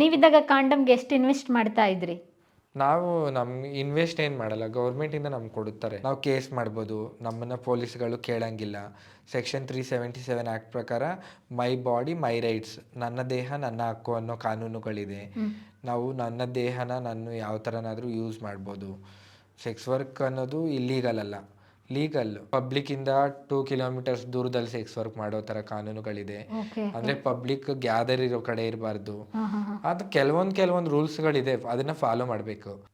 ನೀವಿದ್ದಾಗ ಕಾಂಡಮ್ಗೆ ಎಷ್ಟು ಇನ್ವೆಸ್ಟ್ ಮಾಡ್ತಾ ಇದ್ರಿ? ನಾವು ನಮ್ ಇನ್ವೆಸ್ಟ್ ಏನ್ ಮಾಡಲ್ಲ ಗೌರ್ಮೆಂಟಿಂದ ನಮ್ಗೆ ಕೊಡುತ್ತಾರೆ. ನಾವು ಕೇಸ್ ಮಾಡ್ಬೋದು ನಮ್ಮನ್ನ ಪೊಲೀಸ್ಗಳು ಕೇಳಂಗಿಲ್ಲ. Section three seventy seven act ಪ್ರಕಾರ ಮೈ ಬಾಡಿ ಮೈ ರೈಟ್ಸ್ ನನ್ನ ದೇಹ ನನ್ನ ಹಕ್ಕು ಅನ್ನೋ ಕಾನೂನುಗಳಿದೆ. ನಾವು ನನ್ನ ದೇಹನ ನಾನು ಯಾವ ಥರನಾದರೂ ಯೂಸ್ ಮಾಡ್ಬೋದು. ಸೆಕ್ಸ್ ವರ್ಕ್ ಅನ್ನೋದು ಇಲ್ಲೀಗಲ್ ಅಲ್ಲ. ಲೀಗಲ್ ಪಬ್ಲಿಕ್ ಇಂದ ಟೂ ಕಿಲೋಮೀಟರ್ಸ್ ದೂರದಲ್ಲಿ ಸೆಕ್ಸ್ ವರ್ಕ್ ಮಾಡೋ ತರ ಕಾನೂನುಗಳಿದೆ. ಅಂದ್ರೆ ಪಬ್ಲಿಕ್ ಗ್ಯಾದರ್ ಇರೋ ಕಡೆ ಇರಬಾರ್ದು. ಅದ್ ಕೆಲವೊಂದ್ ಕೆಲವೊಂದ್ ರೂಲ್ಸ್ ಗಳಿದೆ. ಅದನ್ನ ಫಾಲೋ ಮಾಡಬೇಕು.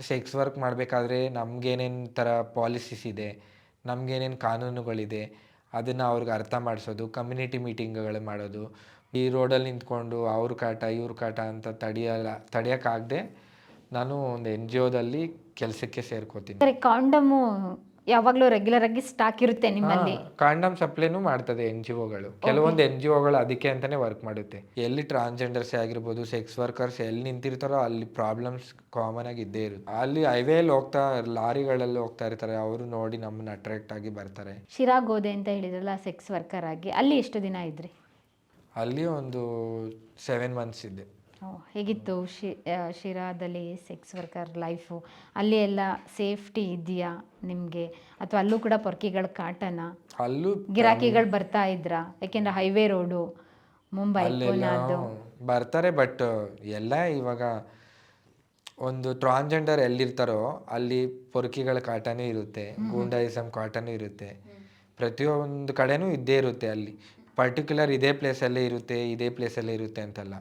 ಸೆಕ್ಸ್ ವರ್ಕ್ ಮಾಡಬೇಕಾದ್ರೆ ನಮ್ಗೇನೇನ್ ತರ ಪಾಲಿಸೀಸ್ ಇದೆ? ನಮ್ಗೇನೇನ್ ಕಾನೂನುಗಳಿದೆ? ಅದನ್ನ ಅವ್ರಿಗೆ ಅರ್ಥ ಮಾಡಿಸೋದು ಕಮ್ಯುನಿಟಿ ಮೀಟಿಂಗ್ಗಳು ಮಾಡೋದು. ಈ ರೋಡಲ್ಲಿ ನಿಂತ್ಕೊಂಡು ಅವ್ರ ಕಾಟ ಇವ್ರ ಕಾಟ ಅಂತ ತಡೆಯಲ್ಲ ತಡೆಯೋಕ್ಕಾಗದೆ ನಾನು ಒಂದು ಎನ್ ಜಿ ಒದಲ್ಲಿ ಕೆಲಸಕ್ಕೆ ಸೇರ್ಕೋತೀನಿ. ಸರಿ ಕಾಂಡಮು ಯಾವಾಗಲೂ ರೆಗ್ಯುಲರ್ ಆಗಿ ಸ್ಟಾಕ್ ಇರುತ್ತೆ ನಿಮ್ಮಲ್ಲಿ. ಕಾಂಡಮ್ ಸಪ್ಲೈನೂ ಮಾಡ್ತದೆ ಎನ್ ಜಿ ಒಗಳು ಕೆಲವೊಂದು ಎನ್ ಜಿ ಒಗಳು ಅದಕ್ಕೆ ಅಂತಾನೆ ವರ್ಕ್ ಮಾಡುತ್ತೆ. ಎಲ್ಲಿ ಟ್ರಾನ್ಸ್ಜೆಂಡರ್ಸ್ ಆಗಿರ್ಬೋದು ಸೆಕ್ಸ್ ವರ್ಕರ್ಸ್ ಎಲ್ಲಿ ನಿಂತಿರ್ತಾರೋ ಅಲ್ಲಿ ಪ್ರಾಬ್ಲಮ್ಸ್ ಕಾಮನ್ ಆಗಿ ಇದ್ದೇ ಇರುತ್ತೆ. ಅಲ್ಲಿ ಹೈವೇಲಿ ಹೋಗ್ತಾ ಲಾರಿಗಳಲ್ಲಿ ಹೋಗ್ತಾ ಇರ್ತಾರೆ ಅವರು ನೋಡಿ ನಮ್ಮನ್ನ ಅಟ್ರಾಕ್ಟ್ ಆಗಿ ಬರ್ತಾರೆ. ಶಿರಾ ಗೋದೆ ಅಂತ ಹೇಳಿದ್ರಲ್ಲ ಸೆಕ್ಸ್ ವರ್ಕರ್ ಆಗಿ ಅಲ್ಲಿ ಎಷ್ಟು ದಿನ ಇದ್ರಿ? ಅಲ್ಲಿ ಒಂದು ಸೆವೆನ್ ಮಂತ್ಸ್ ಇದ್ದೆ ಓ, ಹೇಗಿತ್ತು ಶಿ ಶಿರಾದಲ್ಲಿ ಸೆಕ್ಸ್ ವರ್ಕರ್ ಲೈಫು ಅಲ್ಲಿ ಎಲ್ಲ ಸೇಫ್ಟಿ ಇದೆಯಾ ನಿಮಗೆ? ಅಥವಾ ಅಲ್ಲೂ ಕೂಡ ಪೊರ್ಕಿಗಳ ಕಾಟನ? ಅಲ್ಲೂ ಗಿರಾಕಿಗಳು ಬರ್ತಾ ಇದ್ರಾ? ಯಾಕೆಂದ್ರೆ ಹೈವೇ ರೋಡು ಮುಂಬೈ ಪೂನಾದು ಬರ್ತಾರೆ ಬಟ್ ಎಲ್ಲ ಇವಾಗ ಒಂದು ಟ್ರಾನ್ಜೆಂಡರ್ ಎಲ್ಲಿರ್ತಾರೋ ಅಲ್ಲಿ ಪೊರ್ಕಿಗಳ ಕಾಟನೂ ಇರುತ್ತೆ ಗೂಂಡಾಯಿಸಮ್ ಕಾಟನೂ ಇರುತ್ತೆ. ಪ್ರತಿಯೊಂದು ಕಡೆನೂ ಇದ್ದೇ ಇರುತ್ತೆ ಅಲ್ಲಿ. ಪರ್ಟಿಕ್ಯುಲರ್ ಇದೇ ಪ್ಲೇಸಲ್ಲೇ ಇರುತ್ತೆ ಇದೇ ಪ್ಲೇಸಲ್ಲೇ ಇರುತ್ತೆ ಅಂತಲ್ಲ.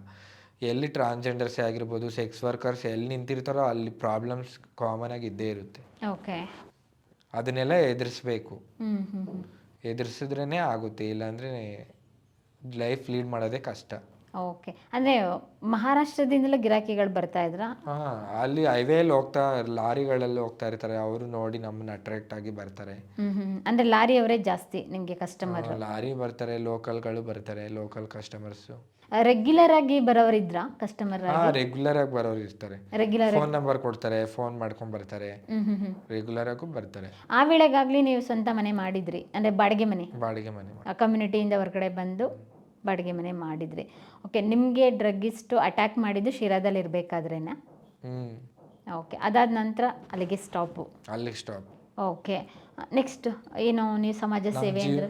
ಎಲ್ಲಿ ಟ್ರಾನ್ಸ್ಜೆಂಡರ್ಸ್ ಆಗಿರ್ಬೋದು ಸೆಕ್ಸ್ ವರ್ಕರ್ಸ್ ಎಲ್ಲಿ ನಿಂತಿರ್ತಾರೋ ಅಲ್ಲಿ ಪ್ರಾಬ್ಲಮ್ಸ್ ಕಾಮನ್ ಆಗಿ ಇದ್ದೇ ಇರುತ್ತೆ. ಓಕೆ ಅದನ್ನೆಲ್ಲ ಎದುರಿಸ್ಬೇಕು. ಹ್ಞೂ ಎದುರಿಸಿದ್ರೇ ಆಗುತ್ತೆ ಇಲ್ಲಾಂದ್ರೆ ಲೈಫ್ ಲೀಡ್ ಮಾಡೋದೇ ಕಷ್ಟ. ಓಕೆ. ಅಂದ್ರೆ ಮಹಾರಾಷ್ಟ್ರದಿಂದಲೇ ಗಿರಾಕಿಗಳು ಬರ್ತಾ ಇದ್ರಾ? ಹಾ ಅಲ್ಲಿ ಹೈವೇಲಿ ಹೋಗ್ತಾ ಲಾರಿಗಳಲ್ಲಿ ಹೋಗ್ತಾ ಇರ್ತಾರೆ. ಅವರು ನೋಡಿ ನಮ್ಮನ್ನ ಅಟ್ರಾಕ್ಟ್ ಆಗಿ ಬರ್ತಾರೆ. ಅಂದ್ರೆ ಲಾರಿ ಅವರೇ ಜಾಸ್ತಿ ನಿಮಗೆ ಕಸ್ಟಮರ್ ಆ, ಲಾರಿ ಬರ್ತಾರೆ ಲೋಕಲ್ಗಳು ಬರ್ತಾರೆ ಲೋಕಲ್ ಕಸ್ಟಮರ್ಸ್ ರೆಗ್ಯುಲರ್ ಆಗಿ ಬರೋರಿದ್ರಾ ಕಸ್ಟಮರ್ ಹಾ ರೆಗ್ಯುಲರ್ ಆಗಿ ಬರೋರು ಇರ್ತಾರೆ. ರೆಗ್ಯುಲರ್ ಫೋನ್ ನಂಬರ್ ಕೊಡ್ತಾರೆ ಫೋನ್ ಮಾಡ್ಕೊಂಡ್ ಬರ್ತಾರೆ. ರೆಗ್ಯುಲರ್ ಆಗೂ ಬರ್ತಾರೆ. ಆ ವೇಳೆಗಾಗ್ಲಿ ನೀವು ಸ್ವಂತ ಮನೆ ಮಾಡಿದ್ರಿ ಅಂದ್ರೆ ಬಾಡಿಗೆ ಮನೆ? ಬಾಡಿಗೆ ಮನೆ ಮಾಡಿ. ಆ ಕಮ್ಯುನಿಟಿಯಿಂದ ಹೊರಗಡೆ ಬಂದು? ಬಾಡಿಗೆ ಮನೆ ಮಾಡಿದ್ರಿ. ಓಕೆ ನಿಮಗೆ ಡ್ರಗ್ಗಿಸ್ಟು ಅಟ್ಯಾಕ್ ಮಾಡಿದ್ದು ಶಿರಾದಲ್ಲಿ ಇರಬೇಕಾದ್ರೇನ? ಓಕೆ ಅದಾದ ನಂತರ ಅಲ್ಲಿಗೆ ಸ್ಟಾಪು ಅಲ್ಲಿಗೆ ಸ್ಟಾಪ್ ಓಕೆ ನೆಕ್ಸ್ಟ್ ಏನು ನೀವು ಸಮಾಜ ಸೇವೆ ಅಂದ್ರೆ?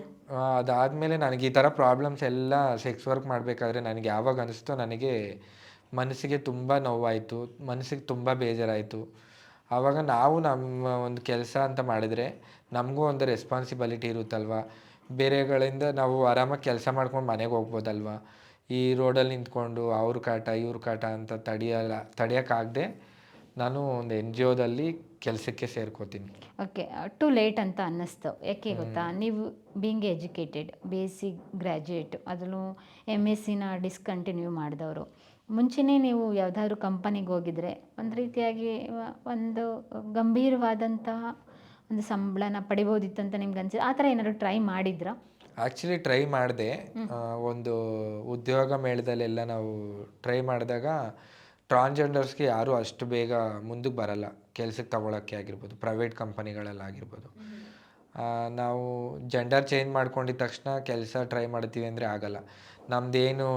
ಅದಾದ್ಮೇಲೆ ನನಗೆ ಈ ಥರ ಪ್ರಾಬ್ಲಮ್ಸ್ ಎಲ್ಲ ಸೆಕ್ಸ್ ವರ್ಕ್ ಮಾಡಬೇಕಾದ್ರೆ ನನಗೆ ಯಾವಾಗ ಅನಿಸ್ತೋ ನನಗೆ ಮನಸ್ಸಿಗೆ ತುಂಬ ನೋವಾಯಿತು ಮನಸ್ಸಿಗೆ ತುಂಬ ಬೇಜಾರಾಯಿತು. ಆವಾಗ ನಾವು ನಮ್ಮ ಒಂದು ಕೆಲಸ ಅಂತ ಮಾಡಿದರೆ ನಮಗೂ ಒಂದು ರೆಸ್ಪಾನ್ಸಿಬಿಲಿಟಿ ಇರುತ್ತಲ್ವ? ಬೇರೆಗಳಿಂದ ನಾವು ಆರಾಮಾಗಿ ಕೆಲಸ ಮಾಡ್ಕೊಂಡು ಮನೆಗೆ ಹೋಗ್ಬೋದಲ್ವ? ಈ ರೋಡಲ್ಲಿ ನಿಂತ್ಕೊಂಡು ಅವ್ರ ಕಾಟ ಇವ್ರ ಕಾಟ ಅಂತ ತಡೆಯಲ್ಲ ತಡೆಯೋಕ್ಕಾಗದೆ ನಾನು ಒಂದು ಎನ್ ಜಿ ಒದಲ್ಲಿ ಕೆಲಸಕ್ಕೆ ಸೇರ್ಕೋತೀನಿ. ಓಕೆ ಟು ಲೇಟ್ ಅಂತ ಅನ್ನಿಸ್ತು. ಯಾಕೆ ಗೊತ್ತಾ? ನೀವು being educated B S C graduate ಅದರಲ್ಲೂ ಎಂ ಎಸ್ ಸಿನ ಡಿಸ್ಕಂಟಿನ್ಯೂ ಮಾಡಿದವರು. ಮುಂಚೆನೇ ನೀವು ಯಾವುದಾದ್ರೂ ಕಂಪನಿಗೆ ಹೋಗಿದ್ರೆ ಒಂದು ರೀತಿಯಾಗಿ ಒಂದು ಗಂಭೀರವಾದಂತಹ ಒಂದು ಸಂಬಳನ ಪಡಿಬೋದಿತ್ತು ಅಂತ ನಿಮ್ಗೆ ಅನ್ಸಿ ಆ ಥರ ಏನಾದ್ರು ಟ್ರೈ ಮಾಡಿದ್ರಾ? ಆ್ಯಕ್ಚುಲಿ ಟ್ರೈ ಮಾಡಿದೆ. ಒಂದು ಉದ್ಯೋಗ ಮೇಳದಲ್ಲೆಲ್ಲ ನಾವು ಟ್ರೈ ಮಾಡಿದಾಗ ಟ್ರಾನ್ಸ್ಜೆಂಡರ್ಸ್ಗೆ ಯಾರೂ ಅಷ್ಟು ಬೇಗ ಮುಂದಕ್ಕೆ ಬರಲ್ಲ. ಕೆಲಸಕ್ಕೆ ತಗೊಳಕ್ಕೆ ಆಗಿರ್ಬೋದು ಪ್ರೈವೇಟ್ ಕಂಪನಿಗಳಲ್ಲಾಗಿರ್ಬೋದು ನಾವು ಜೆಂಡರ್ ಚೇಂಜ್ ಮಾಡ್ಕೊಂಡಿದ ತಕ್ಷಣ ಕೆಲಸ ಟ್ರೈ ಮಾಡ್ತೀವಿ ಅಂದರೆ ಆಗಲ್ಲ. ನಮ್ಮದೇನು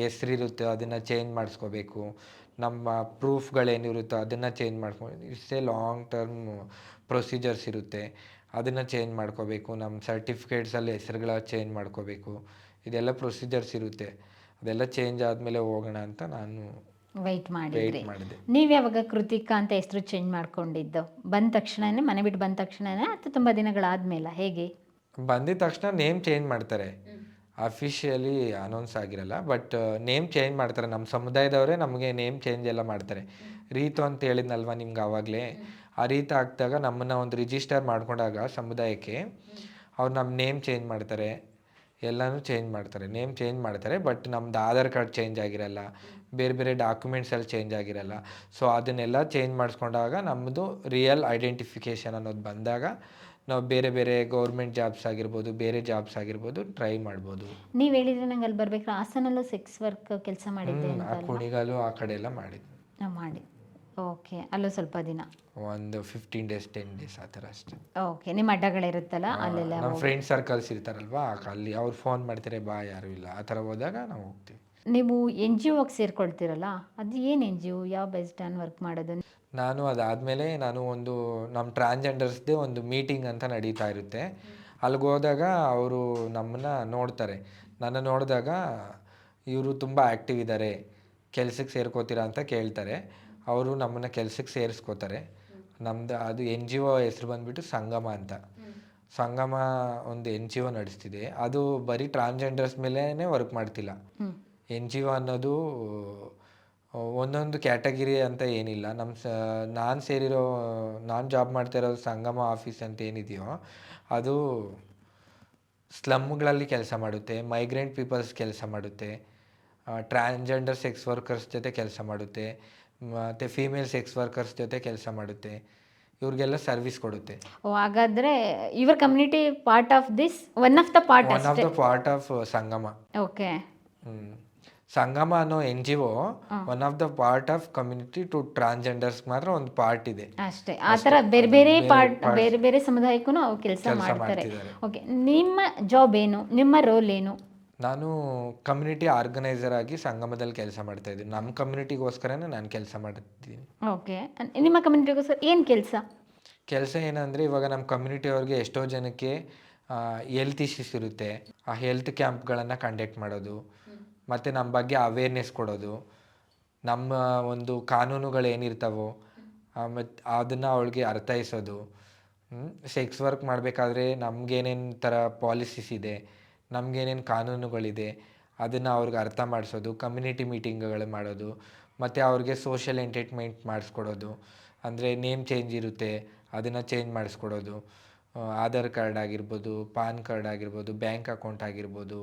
ಹೆಸ್ರಿರುತ್ತೋ ಅದನ್ನು ಚೇಂಜ್ ಮಾಡಿಸ್ಕೋಬೇಕು. ನಮ್ಮ ಪ್ರೂಫ್ಗಳೇನಿರುತ್ತೋ ಅದನ್ನು ಚೇಂಜ್ ಮಾಡ್ಕೊಂಡು ಇಷ್ಟೇ ಲಾಂಗ್ ಟರ್ಮ್ ಪ್ರೊಸೀಜರ್ಸ್ ಇರುತ್ತೆ. ಅದನ್ನು ಚೇಂಜ್ ಮಾಡ್ಕೋಬೇಕು ನಮ್ಮ ಸರ್ಟಿಫಿಕೇಟ್ಸಲ್ಲಿ ಹೆಸರುಗಳ ಚೇಂಜ್ ಮಾಡ್ಕೋಬೇಕು. ಇದೆಲ್ಲ ಪ್ರೊಸೀಜರ್ಸ್ ಇರುತ್ತೆ. ಅದೆಲ್ಲ ಚೇಂಜ್ ಆದಮೇಲೆ ಹೋಗೋಣ ಅಂತ ನಾನು ವೆಯ್ಟ್ ಮಾಡಿದ್ರಿ. ನೀವು ಯಾವಾಗ ಕೃತಿಕಾ ಅಂತ ಹೆಸರು ಚೇಂಜ್ ಮಾಡ್ಕೊಂಡಿದ್ದು? ಬಂದ ತಕ್ಷಣನೇ ಮನೆ ಬಿಟ್ಟು ಬಂದ ತಕ್ಷಣನೇ ಅಥವಾ ತುಂಬ ದಿನಗಳಾದ್ಮೇಲೆ? ಹೇಗೆ? ಬಂದಿದ ತಕ್ಷಣ ನೇಮ್ ಚೇಂಜ್ ಮಾಡ್ತಾರೆ. ಅಫಿಷಿಯಲಿ ಅನೌನ್ಸ್ ಆಗಿರಲ್ಲ ಬಟ್ ನೇಮ್ ಚೇಂಜ್ ಮಾಡ್ತಾರೆ. ನಮ್ಮ ಸಮುದಾಯದವರೇ ನಮಗೆ ನೇಮ್ ಚೇಂಜ್ ಎಲ್ಲ ಮಾಡ್ತಾರೆ. ರೀತು ಅಂತ ಹೇಳಿದ್ನಲ್ವ ನಿಮ್ಗೆ ಆವಾಗಲೇ? ಆ ರೀತಿ ಹಾಕಿದಾಗ ನಮ್ಮನ್ನು ಒಂದು ರಿಜಿಸ್ಟರ್ ಮಾಡ್ಕೊಂಡಾಗ ಸಮುದಾಯಕ್ಕೆ ಅವ್ರು ನಮ್ಮ ನೇಮ್ ಚೇಂಜ್ ಮಾಡ್ತಾರೆ. ಎಲ್ಲನೂ ಚೇಂಜ್ ಮಾಡ್ತಾರೆ. ನೇಮ್ ಚೇಂಜ್ ಮಾಡ್ತಾರೆ ಬಟ್ ನಮ್ದು ಆಧಾರ್ ಕಾರ್ಡ್ ಚೇಂಜ್ ಆಗಿರಲ್ಲ. ಬೇರೆ ಬೇರೆ ಡಾಕ್ಯುಮೆಂಟ್ಸ್ ಎಲ್ಲ ಚೇಂಜ್ ಆಗಿರಲ್ಲ. ಸೊ ಅದನ್ನೆಲ್ಲ ಚೇಂಜ್ ಮಾಡಿಸ್ಕೊಂಡಾಗ ನಮ್ಮದು ರಿಯಲ್ ಐಡೆಂಟಿಫಿಕೇಷನ್ ಅನ್ನೋದು ಬಂದಾಗ ನಾವು ಬೇರೆ ಬೇರೆ ಗೌರ್ಮೆಂಟ್ ಜಾಬ್ಸ್ ಆಗಿರ್ಬೋದು ಬೇರೆ ಜಾಬ್ಸ್ ಆಗಿರ್ಬೋದು ಟ್ರೈ ಮಾಡ್ಬೋದು. ನೀವು ಹೇಳಿದ್ರೆ ನಂಗೆ ಅಲ್ಲಿ ಬರ್ಬೇಕು ಹಾಸನಲ್ಲೂ ಸೆಕ್ಸ್ ವರ್ಕ್ ಕೆಲಸ ಮಾಡಿದ್ದೆ ಹ್ಮ್, ಅಂತ ಆ ಕುಣಿಗಾಲು ಆ ಕಡೆ ಎಲ್ಲ ಮಾಡಿದ್ವಿ ನಾವು ಮಾಡಿ. ಓಕೆ ಅಲ್ಲೂ ಸ್ವಲ್ಪ ದಿನ. ಒಂದು ಫಿಫ್ಟೀನ್ ಡೇಸ್ ಟೆನ್ ಡೇಸ್ ಆ ಥರ ಅಷ್ಟೇ. ಓಕೆ ನಿಮ್ಮ ಅಡ್ಡಗಳಿರುತ್ತಲ್ಲ ಅಲ್ಲೆಲ್ಲ ನಮ್ಮ ಫ್ರೆಂಡ್ ಸರ್ಕಲ್ಸ್ ಇರ್ತಾರಲ್ವಾ ಅಲ್ಲಿ ಅವ್ರು ಫೋನ್ ಮಾಡ್ತಾರೆ ಬಾ ಯಾರು ಇಲ್ಲ. ಆ ಥರ ಹೋದಾಗ ನಾವು ಹೋಗ್ತೀವಿ. ನೀವು ಎನ್ ಜಿ ಒಗೆ ಸೇರ್ಕೊಳ್ತೀರಲ್ಲ ಅದು ಏನು ಎನ್ ಜಿ ಒ ಯಾವ ಬೆಸ್ಟ್ ಆನ್ ವರ್ಕ್ ಮಾಡೋದು? ನಾನು ಅದಾದಮೇಲೆ ನಾನು ಒಂದು ನಮ್ಮ ಟ್ರಾನ್ಸ್ಜೆಂಡರ್ಸ್ದೇ ಒಂದು ಮೀಟಿಂಗ್ ಅಂತ ನಡೀತಾ ಇರುತ್ತೆ. ಅಲ್ಲಿಗೆ ಹೋದಾಗ ಅವರು ನಮ್ಮನ್ನ ನೋಡ್ತಾರೆ. ನನ್ನ ನೋಡಿದಾಗ ಇವರು ತುಂಬ ಆ್ಯಕ್ಟಿವ್ ಇದ್ದಾರೆ ಕೆಲ್ಸಕ್ಕೆ ಸೇರ್ಕೋತೀರಾ ಅಂತ ಕೇಳ್ತಾರೆ. ಅವರು ನಮ್ಮನ್ನು ಕೆಲ್ಸಕ್ಕೆ ಸೇರಿಸ್ಕೋತಾರೆ. ನಮ್ಮದು ಅದು ಎನ್ ಜಿ ಒ ಹೆಸ್ರು ಬಂದುಬಿಟ್ಟು ಸಂಗಮ ಅಂತ. ಸಂಗಮ ಒಂದು ಎನ್ ಜಿ ಒ ನಡೆಸ್ತಿದೆ. ಅದು ಬರೀ ಟ್ರಾನ್ಸ್ಜೆಂಡರ್ಸ್ ಮೇಲೇ ವರ್ಕ್ ಮಾಡ್ತಿಲ್ಲ. ಎನ್ ಜಿ ಒ ಅನ್ನೋದು ಒಂದೊಂದು ಕ್ಯಾಟಗಿರಿ ಅಂತ ಏನಿಲ್ಲ. ನಮ್ಮ ಸ ನಾನು ಸೇರಿರೋ ನಾನು ಜಾಬ್ ಮಾಡ್ತಾ ಇರೋ ಸಂಗಮ ಆಫೀಸ್ ಅಂತ ಏನಿದೆಯೋ ಅದು ಸ್ಲಮ್ಗಳಲ್ಲಿ ಕೆಲಸ ಮಾಡುತ್ತೆ ಮೈಗ್ರೆಂಟ್ ಪೀಪಲ್ಸ್ ಕೆಲಸ ಮಾಡುತ್ತೆ ಟ್ರಾನ್ಸ್ಜೆಂಡರ್ ಸೆಕ್ಸ್ ವರ್ಕರ್ಸ್ ಜೊತೆ ಕೆಲಸ ಮಾಡುತ್ತೆ ಮತ್ತು ಫೀಮೇಲ್ ಸೆಕ್ಸ್ ವರ್ಕರ್ಸ್ ಜೊತೆ ಕೆಲಸ ಮಾಡುತ್ತೆ ಇವ್ರಿಗೆಲ್ಲ ಸರ್ವಿಸ್ ಕೊಡುತ್ತೆ. ಓ ಹಾಗಾದರೆ your community part of this one of the part one of the part of Sangama. Okay hmm. Sangama ಅನ್ನೋ N G O one of the part of community to transgenders ಮಾತ್ರ ಒಂದು ಪಾರ್ಟ್ ಇದೆ. ಅಷ್ಟೇ. ಆ ತರ ಬೇರೆ ಬೇರೆ ಪಾರ್ಟ್ ಬೇರೆ ಬೇರೆ ಸಮುದಾಯಕ್ಕೂ ಅವ್ರು ಕೆಲಸ ಮಾಡ್ತಾರೆ. ಓಕೆ ನಿಮ್ಮ ಜಾಬ್ ಏನು? ನಿಮ್ಮ ರೋಲ್ ಏನು? ನಾನು ಕಮ್ಯುನಿಟಿ ಆರ್ಗನೈಸರ್ ಆಗಿ ಸಂಗಮದಲ್ಲಿ ಕೆಲಸ ಮಾಡ್ತಾ ಇದ್ದೀನಿ. ನಮ್ಮ ಕಮ್ಯುನಿಟಿಗೋಸ್ಕರನೇ ನಾನು ಕೆಲಸ ಮಾಡ್ತಿದ್ದೀನಿ. ಓಕೆ ನಿಮ್ಮ ಕಮ್ಯುನಿಟಿಗೋಸ್ಕರ ಏನು ಕೆಲಸ? ಕೆಲಸ ಏನಂದರೆ ಇವಾಗ ನಮ್ಮ ಕಮ್ಯುನಿಟಿಯವ್ರಿಗೆ ಎಷ್ಟೋ ಜನಕ್ಕೆ ಹೆಲ್ತ್ ಇಶ್ಯೂಸ್ ಇರುತ್ತೆ. ಆ ಹೆಲ್ತ್ ಕ್ಯಾಂಪ್ಗಳನ್ನು ಕಂಡಕ್ಟ್ ಮಾಡೋದು. ಮತ್ತು ನಮ್ಮ ಬಗ್ಗೆ ಅವೇರ್ನೆಸ್ ಕೊಡೋದು. ನಮ್ಮ ಒಂದು ಕಾನೂನುಗಳು ಏನಿರ್ತಾವೋ ಮತ್ತು ಅದನ್ನು ಅವಳಿಗೆ ಅರ್ಥೈಸೋದು. ಸೆಕ್ಸ್ ವರ್ಕ್ ಮಾಡಬೇಕಾದ್ರೆ ನಮಗೇನೇನು ಥರ ಪಾಲಿಸೀಸ್ ಇದೆ, ನಮಗೇನೇನು ಕಾನೂನುಗಳಿದೆ, ಅದನ್ನು ಅವ್ರಿಗೆ ಅರ್ಥ ಮಾಡಿಸೋದು ಕಮ್ಯುನಿಟಿ ಮೀಟಿಂಗ್ಗಳು ಮಾಡೋದು, ಮತ್ತು ಅವ್ರಿಗೆ ಸೋಷಿಯಲ್ ಎಂಟರ್ಟೈನ್ಮೆಂಟ್ ಮಾಡಿಸ್ಕೊಡೋದು. ಅಂದರೆ ನೇಮ್ ಚೇಂಜ್ ಇರುತ್ತೆ, ಅದನ್ನು ಚೇಂಜ್ ಮಾಡಿಸ್ಕೊಡೋದು. ಆಧಾರ್ ಕಾರ್ಡ್ ಆಗಿರ್ಬೋದು, ಪಾನ್ ಕಾರ್ಡ್ ಆಗಿರ್ಬೋದು ಬ್ಯಾಂಕ್ ಅಕೌಂಟ್ ಆಗಿರ್ಬೋದು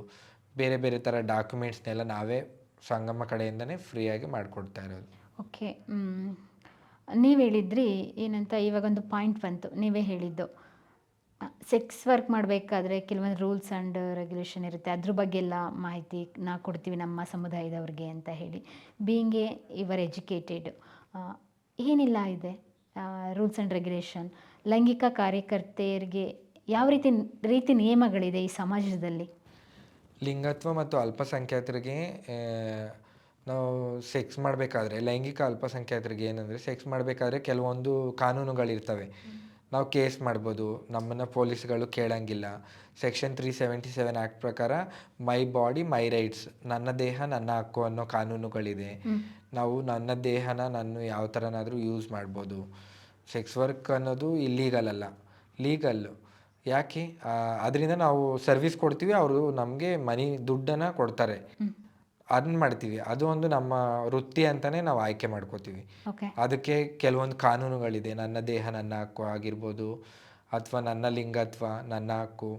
ಬೇರೆ ಬೇರೆ ಥರ ಡಾಕ್ಯುಮೆಂಟ್ಸ್ನೆಲ್ಲ ನಾವೇ ಸಂಗಮ ಕಡೆಯಿಂದನೇ ಫ್ರೀಯಾಗಿ ಮಾಡಿಕೊಡ್ತಾ ಇರೋದು. ಓಕೆ ನೀವು ಹೇಳಿದ್ರಿ ಏನಂತ ಇವಾಗೊಂದು ಪಾಯಿಂಟ್ ಬಂತು, ನೀವೇ ಹೇಳಿದ್ದು. ಸೆಕ್ಸ್ ವರ್ಕ್ ಮಾಡಬೇಕಾದ್ರೆ ಕೆಲವೊಂದು ರೂಲ್ಸ್ ಆ್ಯಂಡ್ ರೆಗ್ಯುಲೇಷನ್ ಇರುತ್ತೆ. ಅದ್ರ ಬಗ್ಗೆ ಎಲ್ಲ ಮಾಹಿತಿ ನಾ ಕೊಡ್ತೀವಿ ನಮ್ಮ ಸಮುದಾಯದವ್ರಿಗೆ ಅಂತ ಹೇಳಿ. ಬೀಯಿಂಗ್ ಎ ಇವರ್ ಎಜುಕೇಟೆಡ್ ಏನಿಲ್ಲ ಇದೆ? ರೂಲ್ಸ್ ಆ್ಯಂಡ್ ರೆಗ್ಯುಲೇಷನ್ ಲೈಂಗಿಕ ಕಾರ್ಯಕರ್ತೆಯರಿಗೆ ಯಾವ ರೀತಿ ರೀತಿ ನಿಯಮಗಳಿದೆ ಈ ಸಮಾಜದಲ್ಲಿ? ಲಿಂಗತ್ವ ಮತ್ತು ಅಲ್ಪಸಂಖ್ಯಾತರಿಗೆ ನಾವು ಸೆಕ್ಸ್ ಮಾಡಬೇಕಾದ್ರೆ ಲೈಂಗಿಕ ಅಲ್ಪಸಂಖ್ಯಾತರಿಗೆ ಏನಂದರೆ ಸೆಕ್ಸ್ ಮಾಡಬೇಕಾದ್ರೆ ಕೆಲವೊಂದು ಕಾನೂನುಗಳಿರ್ತವೆ. ನಾವು ಕೇಸ್ ಮಾಡ್ಬೋದು ನಮ್ಮನ್ನು ಪೊಲೀಸ್ಗಳು ಕೇಳಂಗಿಲ್ಲ. Section three seventy seven act ಪ್ರಕಾರ ಮೈ ಬಾಡಿ ಮೈ ರೈಟ್ಸ್ ನನ್ನ ದೇಹ ನನ್ನ ಹಕ್ಕು ಅನ್ನೋ ಕಾನೂನುಗಳಿದೆ. ನಾವು ನನ್ನ ದೇಹನ ನಾನು ಯಾವ ಥರನಾದರೂ ಯೂಸ್ ಮಾಡ್ಬೋದು. ಸೆಕ್ಸ್ ವರ್ಕ್ ಅನ್ನೋದು ಇಲ್ಲೀಗಲ್ ಅಲ್ಲ. ಲೀಗಲ್ಲು ಯಾಕೆ? ಅದರಿಂದ ನಾವು ಸರ್ವಿಸ್ ಕೊಡ್ತೀವಿ ಅವರು ನಮಗೆ ಮನಿ ದುಡ್ಡನ್ನು ಕೊಡ್ತಾರೆ. ಅದನ್ನ ಮಾಡ್ತೀವಿ. ಅದು ಒಂದು ನಮ್ಮ ವೃತ್ತಿ ಅಂತಲೇ ನಾವು ಆಯ್ಕೆ ಮಾಡ್ಕೋತೀವಿ. ಅದಕ್ಕೆ ಕೆಲವೊಂದು ಕಾನೂನುಗಳಿದೆ. ನನ್ನ ದೇಹ ನನ್ನ ಹಕ್ಕು ಆಗಿರ್ಬೋದು ಅಥವಾ ನನ್ನ ಲಿಂಗತ್ವ ನನ್ನ ಹಕ್ಕು.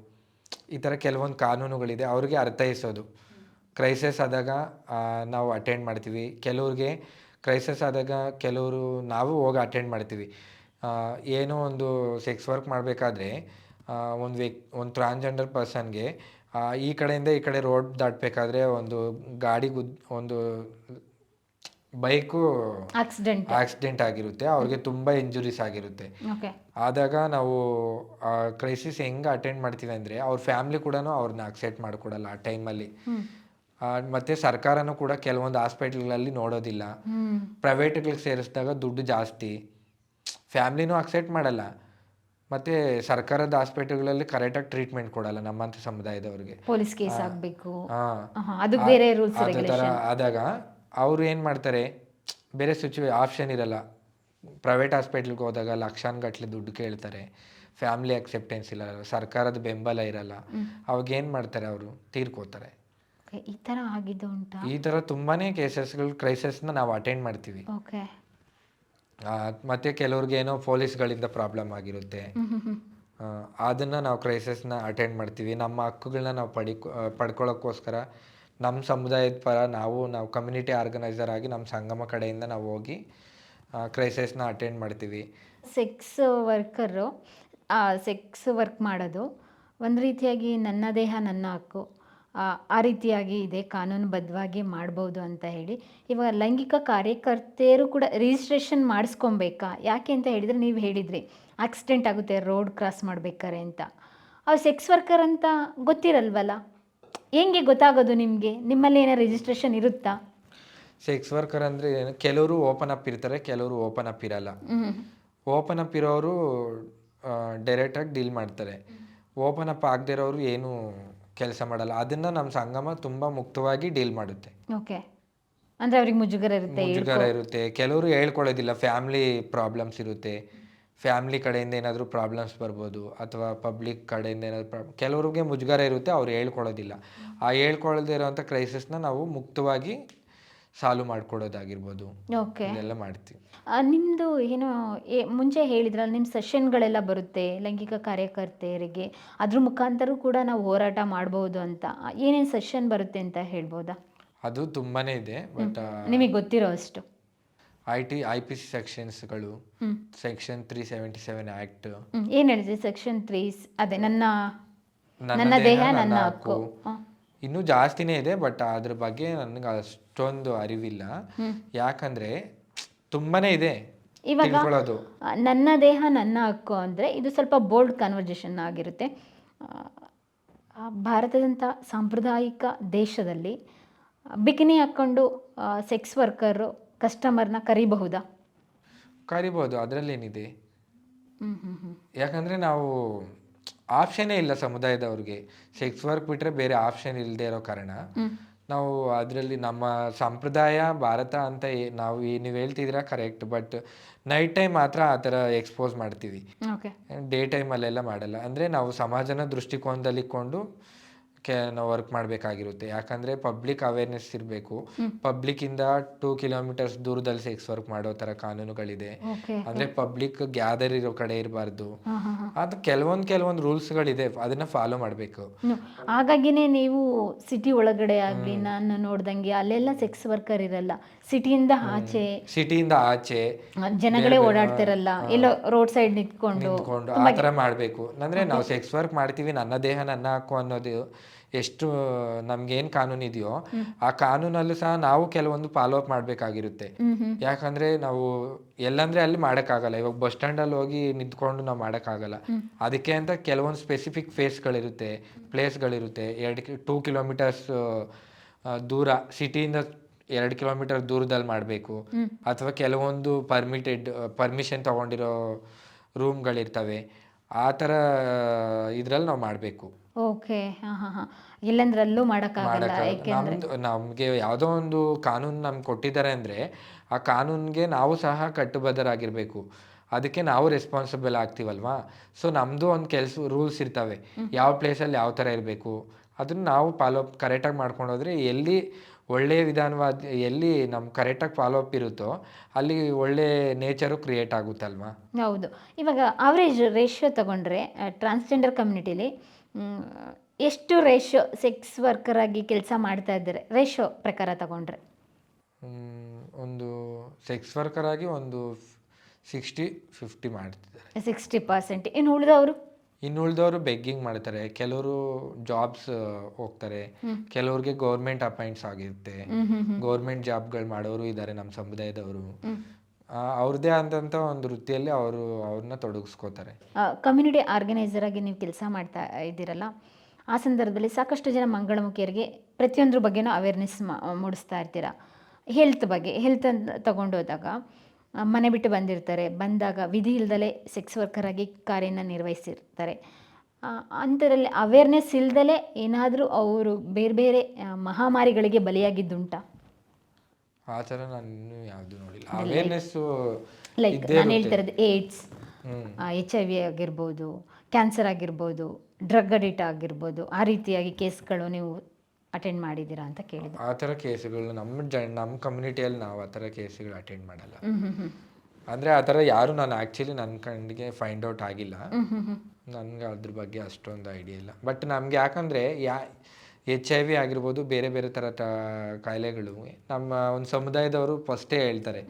ಈ ಥರ ಕೆಲವೊಂದು ಕಾನೂನುಗಳಿದೆ. ಅವ್ರಿಗೆ ಅರ್ಥೈಸೋದು. ಕ್ರೈಸಿಸ್ ಆದಾಗ ನಾವು ಅಟೆಂಡ್ ಮಾಡ್ತೀವಿ. ಕೆಲವ್ರಿಗೆ ಕ್ರೈಸಿಸ್ ಆದಾಗ ಕೆಲವರು ನಾವು ಹೋಗಿ ಅಟೆಂಡ್ ಮಾಡ್ತೀವಿ. ಏನೋ ಒಂದು ಸೆಕ್ಸ್ ವರ್ಕ್ ಮಾಡಬೇಕಾದ್ರೆ ಒಂದು ವ್ಯಕ್ ಒಂದು ಟ್ರಾನ್ಜೆಂಡರ್ ಪರ್ಸನ್ಗೆ ಈ ಕಡೆಯಿಂದ ಈ ಕಡೆ ರೋಡ್ ದಾಟಬೇಕಾದ್ರೆ ಒಂದು ಗಾಡಿ ಗುದ್ ಒಂದು ಬೈಕು ಆಕ್ಸಿಡೆಂಟ್ ಆಕ್ಸಿಡೆಂಟ್ ಆಗಿರುತ್ತೆ ಅವ್ರಿಗೆ ತುಂಬ ಇಂಜುರೀಸ್ ಆಗಿರುತ್ತೆ. ಆದಾಗ ನಾವು ಕ್ರೈಸಿಸ್ ಹೆಂಗೆ ಅಟೆಂಡ್ ಮಾಡ್ತೀವಿ ಅಂದರೆ ಅವ್ರ ಫ್ಯಾಮಿಲಿ ಕೂಡ ಅವ್ರನ್ನ ಅಕ್ಸೆಪ್ಟ್ ಮಾಡಿಕೊಡಲ್ಲ ಆ ಟೈಮಲ್ಲಿ ಮತ್ತೆ ಸರ್ಕಾರನೂ ಕೂಡ ಕೆಲವೊಂದು ಹಾಸ್ಪಿಟ್ಲ್ಗಳಲ್ಲಿ ನೋಡೋದಿಲ್ಲ. ಪ್ರೈವೇಟ್ಗಳಿಗೆ ಸೇರಿಸಿದಾಗ ದುಡ್ಡು ಜಾಸ್ತಿ. ಫ್ಯಾಮ್ಲಿನೂ ಅಕ್ಸೆಪ್ಟ್ ಮಾಡಲ್ಲ. ಮತ್ತು ಸರ್ಕಾರದ ಹಾಸ್ಪಿಟಲ್ಗಳಲ್ಲಿ ಕರೆಕ್ಟಾಗಿ ಟ್ರೀಟ್ಮೆಂಟ್ ಕೊಡಲ್ಲ ನಮ್ಮಂತ ಸಮುದಾಯದವ್ರಿಗೆ. ಪೊಲೀಸ್ ಕೇಸ್ ಆಗಬೇಕು. ಅದು ಬೇರೆ ರೂಲ್ಸ್ ರೆಗ್ಯುಲೇಷನ್ ಆದಾಗ ಅವರು ಏನು ಮಾಡ್ತಾರೆ ಬೇರೆ ಸಿಚುವೇ ಆಪ್ಷನ್ ಇರಲ್ಲ. ಪ್ರೈವೇಟ್ ಹಾಸ್ಪಿಟ್ಲಿಗೆ ಹೋದಾಗ ಲಕ್ಷಾನುಗಟ್ಲೆ ದುಡ್ಡು ಕೇಳ್ತಾರೆ. ಫ್ಯಾಮಿಲಿ ಅಕ್ಸೆಪ್ಟೆನ್ಸ್ ಇಲ್ಲ ಸರ್ಕಾರದ ಬೆಂಬಲ ಇರಲ್ಲ. ಅವಾಗ ಏನು ಮಾಡ್ತಾರೆ ಅವರು? ತೀರ್ಕೋತಾರೆ. ಈ ತರ ಆಗಿದ್ದು ಉಂಟಾ? ಈ ಥರ ತುಂಬಾನೇ ಕೇಸಸ್ಗಳು ಕ್ರೈಸಸ್ನ ನಾವು ಅಟೆಂಡ್ ಮಾಡ್ತೀವಿ. ಮತ್ತೆ ಕೆಲವ್ರಿಗೆ ಏನೋ ಪೊಲೀಸ್ಗಳಿಂದ ಪ್ರಾಬ್ಲಮ್ ಆಗಿರುತ್ತೆ. ಅದನ್ನ ನಾವು ಕ್ರೈಸಿಸ್ನ ಅಟೆಂಡ್ ಮಾಡ್ತೀವಿ. ನಮ್ಮ ಹಕ್ಕುಗಳನ್ನ ನಾವು ಪಡಿ ಪಡ್ಕೊಳ್ಳೋಕ್ಕೋಸ್ಕರ ನಮ್ಮ ಸಮುದಾಯದ ಪರ ನಾವು ನಾವು ಕಮ್ಯುನಿಟಿ ಆರ್ಗನೈಸರ್ ಆಗಿ ನಮ್ಮ ಸಂಗಮ ಕಡೆಯಿಂದ ನಾವು ಹೋಗಿ ಕ್ರೈಸಿಸ್ನ ಅಟೆಂಡ್ ಮಾಡ್ತೀವಿ. ಸೆಕ್ಸ್ ವರ್ಕರು ಸೆಕ್ಸ್ ವರ್ಕ್ ಮಾಡೋದು ಒಂದು ರೀತಿಯಾಗಿ ನನ್ನ ದೇಹ, ನನ್ನ ಹಕ್ಕು ಆ, ರೀತಿಯಾಗಿ ಇದೆ ಕಾನೂನುಬದ್ಧವಾಗಿ ಮಾಡ್ಬೋದು ಅಂತ ಹೇಳಿ ಇವಾಗ ಲೈಂಗಿಕ ಕಾರ್ಯಕರ್ತೆಯರು ಕೂಡ ರಿಜಿಸ್ಟ್ರೇಷನ್ ಮಾಡಿಸ್ಕೊಬೇಕಾ? ಯಾಕೆ ಅಂತ ಹೇಳಿದರೆ ನೀವು ಹೇಳಿದ್ರಿ ಆಕ್ಸಿಡೆಂಟ್ ಆಗುತ್ತೆ ರೋಡ್ ಕ್ರಾಸ್ ಮಾಡಬೇಕಾರೆ ಅಂತ. ಅವ್ರು ಸೆಕ್ಸ್ ವರ್ಕರ್ ಅಂತ ಗೊತ್ತಿರಲ್ವಲ್ಲ? ಹೆಂಗೆ ಗೊತ್ತಾಗೋದು ನಿಮಗೆ? ನಿಮ್ಮಲ್ಲಿ ಏನೋ ರಿಜಿಸ್ಟ್ರೇಷನ್ ಇರುತ್ತಾ? ಸೆಕ್ಸ್ ವರ್ಕರ್ ಅಂದರೆ ಏನು? ಕೆಲವರು ಓಪನ್ ಅಪ್ ಇರ್ತಾರೆ ಕೆಲವರು ಓಪನ್ ಅಪ್ ಇರಲ್ಲ. ಓಪನ್ ಅಪ್ ಇರೋರು ಡೈರೆಕ್ಟಾಗಿ ಡೀಲ್ ಮಾಡ್ತಾರೆ. ಓಪನ್ ಅಪ್ ಆಗದೆ ಇರೋರು ಏನು ಕೆಲಸ ಮಾಡಲ್ಲ. ಅದನ್ನ ನಮ್ಮ ಸಂಗಮ ತುಂಬಾ ಮುಕ್ತವಾಗಿ ಡೀಲ್ ಮಾಡುತ್ತೆ. ಓಕೆ. ಅಂದ್ರೆ ಅವ್ರಿಗೆ ಮುಜುಗರ ಇರುತ್ತೆ ಮುಜುಗರ ಇರುತ್ತೆ. ಕೆಲವರು ಹೇಳ್ಕೊಳ್ಳೋದಿಲ್ಲ. ಫ್ಯಾಮಿಲಿ ಪ್ರಾಬ್ಲಮ್ಸ್ ಇರುತ್ತೆ. ಫ್ಯಾಮಿಲಿ ಕಡೆಯಿಂದ ಏನಾದರೂ ಪ್ರಾಬ್ಲಮ್ಸ್ ಬರ್ಬೋದು ಅಥವಾ ಪಬ್ಲಿಕ್ ಕಡೆಯಿಂದ ಏನಾದರೂ ಪ್ರಾಬ್ ಕೆಲವ್ರಿಗೆ ಮುಜುಗರ ಇರುತ್ತೆ ಅವ್ರು ಹೇಳ್ಕೊಳ್ಳೋದಿಲ್ಲ. ಆ ಹೇಳ್ಕೊಳ್ಳದೇ ಇರೋವಂಥ ಕ್ರೈಸಿಸ್ನ ನಾವು ಮುಕ್ತವಾಗಿ ಸಾಲ್ವ್ ಮಾಡ್ಕೊಡೋದಾಗಿರ್ಬೋದು. ಓಕೆ ಇದೆಲ್ಲ ಮಾಡ್ತೀವಿ. ನಿಮ್ದು ಏನು ಏ- ಮುಂಚೆ ಹೇಳಿದ್ರಲ್ಲ ನಿಮ್ಮ ಸೆಷನ್ಗಳೆಲ್ಲ ಬರುತ್ತೆ ಲೈಂಗಿಕ ಕಾರ್ಯಕರ್ತೆಯರಿಗೆ. ಅದ್ರ ಮುಖಾಂತರ ಕೂಡ ನಾವು ಹೋರಾಟ ಮಾಡಬಹುದು ಅಂತ. ಏನೇನು ಸೆಷನ್ ಬರುತ್ತೆ ಅಂತ ಹೇಳ್ಬೋದಾ? ಅದು ತುಂಬಾನೇ ಇದೆ ಬಟ್ ನಿಮಗೆ ಗೊತ್ತಿರೋ ಅಷ್ಟು. I T I P C ಸೆಕ್ಷನ್ಸ್ಗಳು ಗಳು section three seventy seven act ಏನ್ ಸೆಕ್ಷನ್ ತ್ರೀ ಅದೇ ನನ್ನ ನನ್ನ ದೇಹ ನನ್ನ ಹಕ್ಕು. ಇನ್ನೂ ಜಾಸ್ತಿನೇ ಇದೆ ಬಟ್ ಅದ್ರ ಬಗ್ಗೆ ನನಗೆ ಅಷ್ಟೊಂದು ಅರಿವಿಲ್ಲ. ಯಾಕಂದ್ರೆ ತುಂಬಾನೇ ಇದೆ ಇವಾಗ ತಿಳ್ಕೊಳ್ಳೋದು. ನನ್ನ ದೇಹ ನನ್ನ ಹಕ್ಕು ಅಂದರೆ ಇದು ಸ್ವಲ್ಪ ಬೋಲ್ಡ್ ಕನ್ವರ್ಜೇಷನ್ ಆಗಿರುತ್ತೆ. ಆ, ಆ, ಭಾರತದಂಥ ಸಾಂಪ್ರದಾಯಿಕ ದೇಶದಲ್ಲಿ ಬಿಕಿನಿ ಹಾಕ್ಕೊಂಡು ಸೆಕ್ಸ್ ವರ್ಕರು ಕಸ್ಟಮರ್ನ ಕರಿಬಹುದಾ? ಕರಿಬೋದು ಅದರಲ್ಲೇನಿದೆ. ಹ್ಞೂ ಹ್ಞೂ ಹ್ಞೂ ಯಾಕಂದ್ರೆ ನಾವು ಆಪ್ಷನ್ನೇ ಇಲ್ಲ ಸಮುದಾಯದವ್ರಿಗೆ. ಸೆಕ್ಸ್ ವರ್ಕ್ ಬಿಟ್ರೆ ಬೇರೆ ಆಪ್ಷನ್ ಇಲ್ಲದೆ ಇರೋ ಕಾರಣ. ನಾವು ಅದರಲ್ಲಿ ನಮ್ಮ ಸಂಪ್ರದಾಯ ಭಾರತ ಅಂತ ನಾವು ನೀವು ಹೇಳ್ತಿದ್ದೀರಾ? ಕರೆಕ್ಟ್ ಬಟ್ ನೈಟ್ ಟೈಮ್ ಮಾತ್ರ ಆ ಥರ ಎಕ್ಸ್ಪೋಸ್ ಮಾಡ್ತೀವಿ. ಡೇ ಟೈಮಲ್ಲೆಲ್ಲ ಮಾಡಲ್ಲ. ಅಂದರೆ ನಾವು ಸಮಾಜನ ದೃಷ್ಟಿಕೋನದಲ್ಲಿ ಇಟ್ಕೊಂಡು ಕೆ ನಾವು ವರ್ಕ್ ಮಾಡಬೇಕಾಗಿರುತ್ತೆ. ಯಾಕಂದರೆ ಪಬ್ಲಿಕ್ ಅವೇರ್ನೆಸ್ ಇರಬೇಕು. ಪಬ್ಲಿಕ್ ಇಂದ ಟೂ ಕಿಲೋಮೀಟರ್ಸ್ ದೂರದಲ್ಲಿ ಸೆಕ್ಸ್ ವರ್ಕ್ ಮಾಡೋ ಥರ ಕಾನೂನುಗಳಿದೆ. ಅಂದ್ರೆ ಪಬ್ಲಿಕ್ ಗ್ಯಾದರ್ ಇರೋ ಕಡೆ ಇರಬಾರ್ದು. ಅದು ಕೆಲವೊಂದು ಕೆಲವೊಂದು ರೂಲ್ಸ್ಗಳಿದೆ ಅದನ್ನು ಫಾಲೋ ಮಾಡಬೇಕು. ಹಾಗಾಗಿನೇ ನೀವು ಸಿಟಿ ಒಳಗಡೆ ಆಗಲಿ ನಾನು ನೋಡ್ದಂಗೆ ಅಲ್ಲೆಲ್ಲ ಸೆಕ್ಸ್ ವರ್ಕರ್ ಇರಲ್ಲ. ಸಿಟಿಯಿಂದ ಆಚೆ. ಸಿಟಿಯಿಂದ ಆಚೆ. ಜನಗಳೇ ಓಡಾಡ್ತಿರಲ್ಲ. ಎಲ್ಲೋ ರೋಡ್ ಸೈಡ್ ನಿಂತ್ಕೊಂಡು. ಆ ಥರ ಮಾಡಬೇಕು. ಅಂದರೆ ನಾವು ಸೆಕ್ಸ್ ವರ್ಕ್ ಮಾಡ್ತೀವಿ ನನ್ನ ದೇಹ ನನ್ನ ಹಕ್ಕು ಅನ್ನೋದು ಎಷ್ಟು ನಮ್ಗೇನ್ ಕಾನೂನು ಇದೆಯೋ ಆ ಕಾನೂನಲ್ಲೂ ಸಹ ನಾವು ಕೆಲವೊಂದು ಫಾಲೋ ಅಪ್ ಮಾಡಬೇಕಾಗಿರುತ್ತೆ. ಯಾಕಂದ್ರೆ ನಾವು ಎಲ್ಲಂದ್ರೆ ಅಲ್ಲಿ ಮಾಡಕ್ಕಾಗಲ್ಲ. ಇವಾಗ ಬಸ್ ಸ್ಟ್ಯಾಂಡಲ್ಲಿ ಹೋಗಿ ನಿಂತ್ಕೊಂಡು ನಾವು ಮಾಡಕ್ಕಾಗಲ್ಲ. ಅದಕ್ಕೆ ಅಂತ ಕೆಲವೊಂದು ಸ್ಪೆಸಿಫಿಕ್ ಫೇಸ್ಗಳಿರುತ್ತೆ ಪ್ಲೇಸ್ಗಳಿರುತ್ತೆ ಎರಡು ಟೂ ಕಿಲೋಮೀಟರ್ಸ್ ದೂರ ಸಿಟಿಯಿಂದ ಎರಡು ಕಿಲೋಮೀಟರ್ ದೂರದಲ್ಲಿ ಮಾಡಬೇಕು. ಅಥವಾ ಕೆಲವೊಂದು ಪರ್ಮಿಟೆಡ್ ಪರ್ಮಿಷನ್ ತಗೊಂಡಿರೋ ರೂಮ್ಗಳಿರ್ತವೆ ಆ ಥರ ಇದರಲ್ಲಿ ನಾವು ಮಾಡಬೇಕು. ಓಕೆ. ಹಾಂ ಹಾಂ ಹಾಂ. ಇಲ್ಲಂದ್ರೆ ಅಲ್ಲೂ ಮಾಡೋಕ್ಕಾಗಲ್ಲ. ಯಾಕೆಂದ್ರೆ ನಮ್ದು ನಮಗೆ ಯಾವುದೋ ಒಂದು ಕಾನೂನು ನಮ್ಗೆ ಕೊಟ್ಟಿದ್ದಾರೆ ಅಂದರೆ ಆ ಕಾನೂನಿಗೆ ನಾವು ಸಹ ಕಟ್ಟುಬದ್ಧರಾಗಿರ್ಬೇಕು. ಅದಕ್ಕೆ ನಾವು ರೆಸ್ಪಾನ್ಸಿಬಲ್ ಆಗ್ತೀವಲ್ವಾ? ಸೊ ನಮ್ಮದು ಒಂದು ಕೆಲಸ ರೂಲ್ಸ್ ಇರ್ತವೆ. ಯಾವ ಪ್ಲೇಸಲ್ಲಿ ಯಾವ ಥರ ಇರಬೇಕು? ಅದನ್ನ ನಾವು ಫಾಲೋ ಅಪ್ ಕರೆಕ್ಟಾಗಿ ಮಾಡ್ಕೊಂಡು ಹೋದ್ರೆ ಎಲ್ಲಿ ಒಳ್ಳೆಯ ವಿಧಾನವಾದ ಎಲ್ಲಿ ನಮ್ಮ ಕರೆಕ್ಟಾಗಿ ಫಾಲೋ ಅಪ್ ಇರುತ್ತೋ ಅಲ್ಲಿ ಒಳ್ಳೆ ನೇಚರು ಕ್ರಿಯೇಟ್ ಆಗುತ್ತಲ್ವಾ? ಹೌದು. ಇವಾಗ ಅವರೇಜ್ ರೇಷಿಯೋ ತಗೊಂಡ್ರೆ ಟ್ರಾನ್ಸ್ಜೆಂಡರ್ ಕಮ್ಯುನಿಟಿಲಿ ಎಷ್ಟು ರೇಷೋ ಸೆಕ್ಸ್ ವರ್ಕರ್ ಆಗಿ ಕೆಲಸ ಮಾಡ್ತಾ ಇದ್ದಾರೆ? ರೇಷೋ ಪ್ರಕಾರ ತಗೊಂಡ್ರೆ. ಒಂದು ಸೆಕ್ಸ್ ವರ್ಕರ್ ಆಗಿ ಒಂದು ಸಿಕ್ಸ್ಟಿ ಫಿಫ್ಟಿ ಮಾಡ್ತಿದ್ದಾರೆ. Sixty percent. ಇನ್ನು ಉಳಿದವರು? ಇನ್ನು ಉಳಿದವರು ಬೆಗ್ಗಿಂಗ್ ಮಾಡ್ತಾರೆ. ಕೆಲವರು ಜಾಬ್ಸ್ ಹೋಗ್ತಾರೆ. ಕೆಲವ್ರಿಗೆ ಗೌರ್ಮೆಂಟ್ ಅಪಾಯಿಂಟ್ಸ್ ಆಗಿರುತ್ತೆ. ಗೌರ್ಮೆಂಟ್ ಜಾಬ್ಗಳು ಮಾಡೋರು ಇದ್ದಾರೆ ನಮ್ಮ ಸಮುದಾಯದವರು. ಅವ್ರದ್ದೇ ಆದಂಥ ಒಂದು ವೃತ್ತಿಯಲ್ಲಿ ಅವರು ಅವ್ರನ್ನ ತೊಡಗಿಸ್ಕೋತಾರೆ. ಕಮ್ಯುನಿಟಿ ಆರ್ಗನೈಸರ್ ಆಗಿ ನೀವು ಕೆಲಸ ಮಾಡ್ತಾ ಇದ್ದೀರಲ್ಲ, ಆ ಸಂದರ್ಭದಲ್ಲಿ ಸಾಕಷ್ಟು ಜನ ಮಂಗಳಮುಖಿಯರಿಗೆ ಪ್ರತಿಯೊಂದ್ರ ಬಗ್ಗೆನೂ ಅವೇರ್ನೆಸ್ ಮೂಡಿಸ್ತಾ ಇರ್ತೀರ? ಹೆಲ್ತ್ ಬಗ್ಗೆ ಹೆಲ್ತ್ ಅಂತ ತಗೊಂಡೋದಾಗ ಮನೆ ಬಿಟ್ಟು ಬಂದಿರ್ತಾರೆ, ಬಂದಾಗ ವಿಧಿ ಇಲ್ದಲೆ ಸೆಕ್ಸ್ ವರ್ಕರ್ ಆಗಿ ಕಾರ್ಯನ ನಿರ್ವಹಿಸಿರ್ತಾರೆ. ಅಂಥದ್ರಲ್ಲಿ ಅವೇರ್ನೆಸ್ ಇಲ್ದಲೆ ಏನಾದರೂ ಅವರು ಬೇರೆ ಬೇರೆ ಮಹಾಮಾರಿಗಳಿಗೆ ಬಲಿಯಾಗಿದ್ದುಂಟಾ? ಆ ಥರ ನಾನು ಇನ್ನೂ ಯಾವುದು ನೋಡಿಲ್ಲ. ಅವೇರ್ನೆಸ್ಸು ಲೈಕ್ ನಾನು ಹೇಳ್ತಿರೋದು ಏಡ್ಸ್. ಎಚ್ ಐ ವಿ ಆಗಿರ್ಬೋದು ಕ್ಯಾನ್ಸರ್ ಆಗಿರ್ಬೋದು ಡ್ರಗ್ ಅಡಿಟ್ ಆಗಿರ್ಬೋದು ಆ ರೀತಿಯಾಗಿ ಕೇಸ್ಗಳು ನೀವು ಅಟೆಂಡ್ ಮಾಡಿದ್ದೀರಾ ಅಂತ ಕೇಳಿದೆ. ಆ ಥರ ಕೇಸ್ಗಳು ನಮ್ಮ ಜ ನಮ್ಮ ಕಮ್ಯುನಿಟಿಯಲ್ಲಿ ನಾವು ಆ ಥರ ಕೇಸ್ಗಳು ಅಟೆಂಡ್ ಮಾಡಲ್ಲ. ಅಂದ್ರೆ ಆ ಥರ ಯಾರು ನಾನು ಆ್ಯಕ್ಚುಲಿ ನನ್ನ ಕಣ್ಣಿಗೆ ಫೈಂಡ್ ಔಟ್ ಆಗಿಲ್ಲ. ನನಗೆ ಅದ್ರ ಬಗ್ಗೆ ಅಷ್ಟೊಂದು ಐಡಿಯಾ ಇಲ್ಲ. ಬಟ್ ನಮಗೆ ಯಾಕಂದರೆ ಯಾ ಎಚ್ ಐ ವಿ ಆಗಿರ್ಬೋದು ಬೇರೆ ಬೇರೆ ಥರ ಕಾಯಿಲೆಗಳು ನಮ್ಮ ಒಂದು ಸಮುದಾಯದವರು ಫಸ್ಟೇ ಹೇಳ್ತಾರೆ.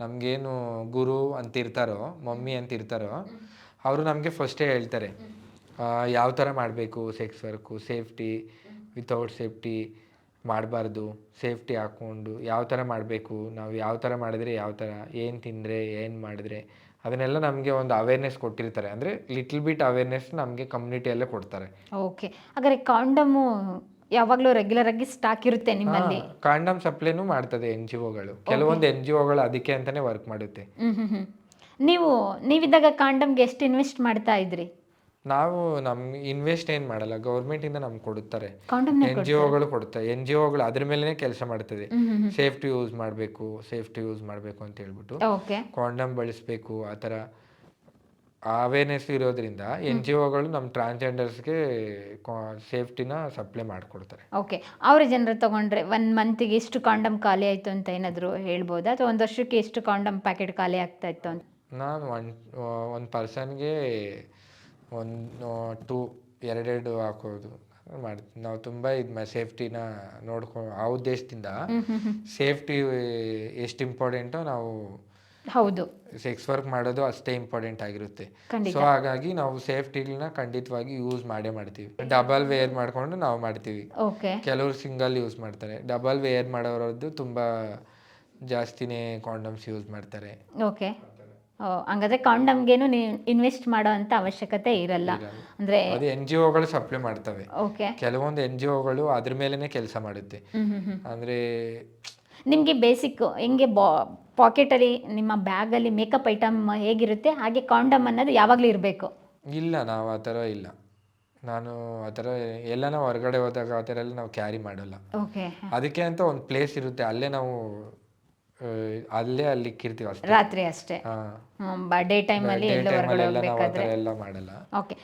ನಮಗೇನು ಗುರು ಅಂತ ಇರ್ತಾರೋ ಮಮ್ಮಿ ಅಂತ ಇರ್ತಾರೋ ಅವರು ನಮಗೆ ಫಸ್ಟೇ ಹೇಳ್ತಾರೆ. ಯಾವ ಥರ ಮಾಡಬೇಕು sex work safety without safety ಮಾಡಬಾರ್ದು ಸೇಫ್ಟಿ ಹಾಕ್ಕೊಂಡು ಯಾವ ಥರ ಮಾಡಬೇಕು ನಾವು ಯಾವ ಥರ ಮಾಡಿದ್ರೆ ಯಾವ ಥರ ಏನು ತಿಂದರೆ ಏನು ಮಾಡಿದ್ರೆ ಅದನ್ನೆಲ್ಲ ನಮಗೆ ಒಂದು ಅವೇರ್ನೆಸ್ ಕೊಟ್ಟಿರ್ತಾರೆ. ಅಂದರೆ ಲಿಟ್ಲ್ ಬಿಟ್ ಅವೇರ್ನೆಸ್ ನಮಗೆ ಕಮ್ಯುನಿಟಿಯಲ್ಲೇ ಕೊಡ್ತಾರೆ. ಓಕೆ ಹಾಗಾದ್ರೆ ಕಾಂಡಮು ಯಾವಾಗಲೂ ರೆಗ್ಯುಲರ್ ಆಗಿ ಸ್ಟಾಕ್ ಇರುತ್ತೆ ನಿಮ್ಮಲ್ಲಿ? ಕಾಂಡಮ್ ಸಪ್ಲೈನೂ ಮಾಡ್ತದೆ ಎನ್ ಜಿ ಒಗಳು ಕೆಲವೊಂದು ಎನ್ ಜಿ ಒಗಳು ಅದಕ್ಕೆ ಅಂತಾನೆ ವರ್ಕ್ ಮಾಡುತ್ತೆ. ನೀವು ನೀವಿದ್ದಾಗ ಕಾಂಡಮ್ಗೆ ಎಷ್ಟು ಇನ್ವೆಸ್ಟ್ ಮಾಡ್ತಾ ಇದ್ರಿ? ನಾವು ನಮ್ ಇನ್ವೆಸ್ಟ್ ಏನ್ ಮಾಡಲ್ಲ ಗೌರ್ಮೆಂಟ್ ಇಂದ ನಮ್ಗೆ ಕೊಡುತ್ತಾರೆ. ಎನ್ ಜಿ ಒಗಳು ಕೊಡುತ್ತೆ ಎನ್ ಜಿ ಒಗಳು ಅದ್ರ ಮೇಲೆನೆ ಕೆಲಸ ಮಾಡ್ತದೆ. ಸೇಫ್ಟಿ ಯೂಸ್ ಮಾಡಬೇಕು ಸೇಫ್ಟಿ ಯೂಸ್ ಮಾಡಬೇಕು ಅಂತ ಹೇಳ್ಬಿಟ್ಟು. ಕಾಂಡಮ್ ಬಳಸಬೇಕು ಆತರ ಥರ ಅವೇರ್ನೆಸ್ ಇರೋದ್ರಿಂದ ಎನ್ ಜಿ ಒಗಳು ನಮ್ಮ ಟ್ರಾನ್ಸ್ಜೆಂಡರ್ಸ್ಗೆ ಸೇಫ್ಟಿನ ಸಪ್ಲೈ ಮಾಡಿಕೊಡ್ತಾರೆ. ಓಕೆ ಅವರ ಜನರು ತಗೊಂಡ್ರೆ ಒನ್ ಮಂತಿಗೆ ಎಷ್ಟು ಕಾಂಡಮ್ ಖಾಲಿ ಆಯ್ತು ಅಂತ ಏನಾದರೂ ಹೇಳ್ಬೋದಾ? ಅಥವಾ ಒಂದು ವರ್ಷಕ್ಕೆ ಎಷ್ಟು ಕಾಂಡಮ್ ಪ್ಯಾಕೆಟ್ ಖಾಲಿ ಆಗ್ತಾ ಇತ್ತು ಅಂತ? ನಾನು ಒನ್ ಒಂದು ಪರ್ಸನ್ಗೆ ಒಂದು ಟೂ ಎರಡೆರಡು ಹಾಕೋದು. ಮಾಡ್ತೀವಿ ನಾವು ತುಂಬ ಇದು ಸೇಫ್ಟಿನ ನೋಡ್ಕೊ ಆ ಉದ್ದೇಶದಿಂದ ಸೇಫ್ಟಿ ಎಷ್ಟು ಇಂಪಾರ್ಟೆಂಟೋ ನಾವು ಹೌದು. ಸೆಕ್ಸ್ ವರ್ಕ್ ಮಾಡೋದು ಅಷ್ಟೇ ಇಂಪಾರ್ಟೆಂಟ್ ಆಗಿರುತ್ತೆ. ಸೊ ಹಾಗಾಗಿ ನಾವು ಸೇಫ್ಟಿಗಳನ್ನ ಖಂಡಿತವಾಗಿ ಯೂಸ್ ಮಾಡೇ ಮಾಡ್ತೀವಿ. ಡಬಲ್ ವೇರ್ ಮಾಡ್ಕೊಂಡು ನಾವು ಮಾಡ್ತೀವಿ. ಕೆಲವರು ಸಿಂಗಲ್ ಯೂಸ್ ಮಾಡ್ತಾರೆ. ಡಬಲ್ ವೇರ್ ಮಾಡೋರದ್ದು ತುಂಬಾ ಜಾಸ್ತಿನೇ ಕಾಂಡಮ್ಸ್ ಯೂಸ್ ಮಾಡ್ತಾರೆ. ಓಕೆ. ಹಂಗಾದ್ರೆ ಕಾಂಡಮ್ಗೇನು ನೀವು ಇನ್ವೆಸ್ಟ್ ಮಾಡೋ ಅಂತ ಅವಶ್ಯಕತೆ ಇರಲ್ಲ. ಅಂದ್ರೆ ಅದು ಎನ್ ಜಿ ಒಗಳು ಸಪ್ಲೈ ಮಾಡ್ತವೆ ಕೆಲವೊಂದು ಎನ್ ಜಿ ಒಗಳು ಅದ್ರ ಮೇಲೇನೆ ಕೆಲಸ ಮಾಡುತ್ತೆ. ಅಂದ್ರೆ ನಿಮಗೆ ಬೇಸಿಕ್ ಹೆಂಗೆ ಬಾ ಪಾಕೆಟಲ್ಲಿ ನಿಮ್ಮ ಬ್ಯಾಗಲ್ಲಿ ಮೇಕಪ್ ಐಟಮ್ ಹೇಗಿರುತ್ತೆ ಹಾಗೆ ಕಾಂಡಮ್ ಅನ್ನೋದು ಯಾವಾಗಲೂ ಇರಬೇಕು? ಇಲ್ಲ ನಾವು ಆ ಥರ ಇಲ್ಲ. ನಾನು ಆ ಥರ ಎಲ್ಲ ನಾವು ಹೊರಗಡೆ ಹೋದಾಗ ಆ ಥರ ಎಲ್ಲ ನಾವು ಕ್ಯಾರಿ ಮಾಡಲ್ಲ. ಓಕೆ. ಅದಕ್ಕೆ ಅಂತ ಒಂದು ಪ್ಲೇಸ್ ಇರುತ್ತೆ. ಅಲ್ಲೇ ನಾವು ಅಲ್ಲೇ ಅಲ್ಲಿ ಇಕ್ಕಿರ್ತೀವಿ ಅಷ್ಟೇ ರಾತ್ರಿ ಅಷ್ಟೇ. ಡೇ ಟೈಮ್ ಅಲ್ಲಿ ಎಲ್ಲೋ ಹೊರಗಡೆ ಹೋಗ್ಬೇಕಾದ್ರೆ. ಎಲ್ಲ ಮಾಡಲ್ಲ. ಓಕೆ.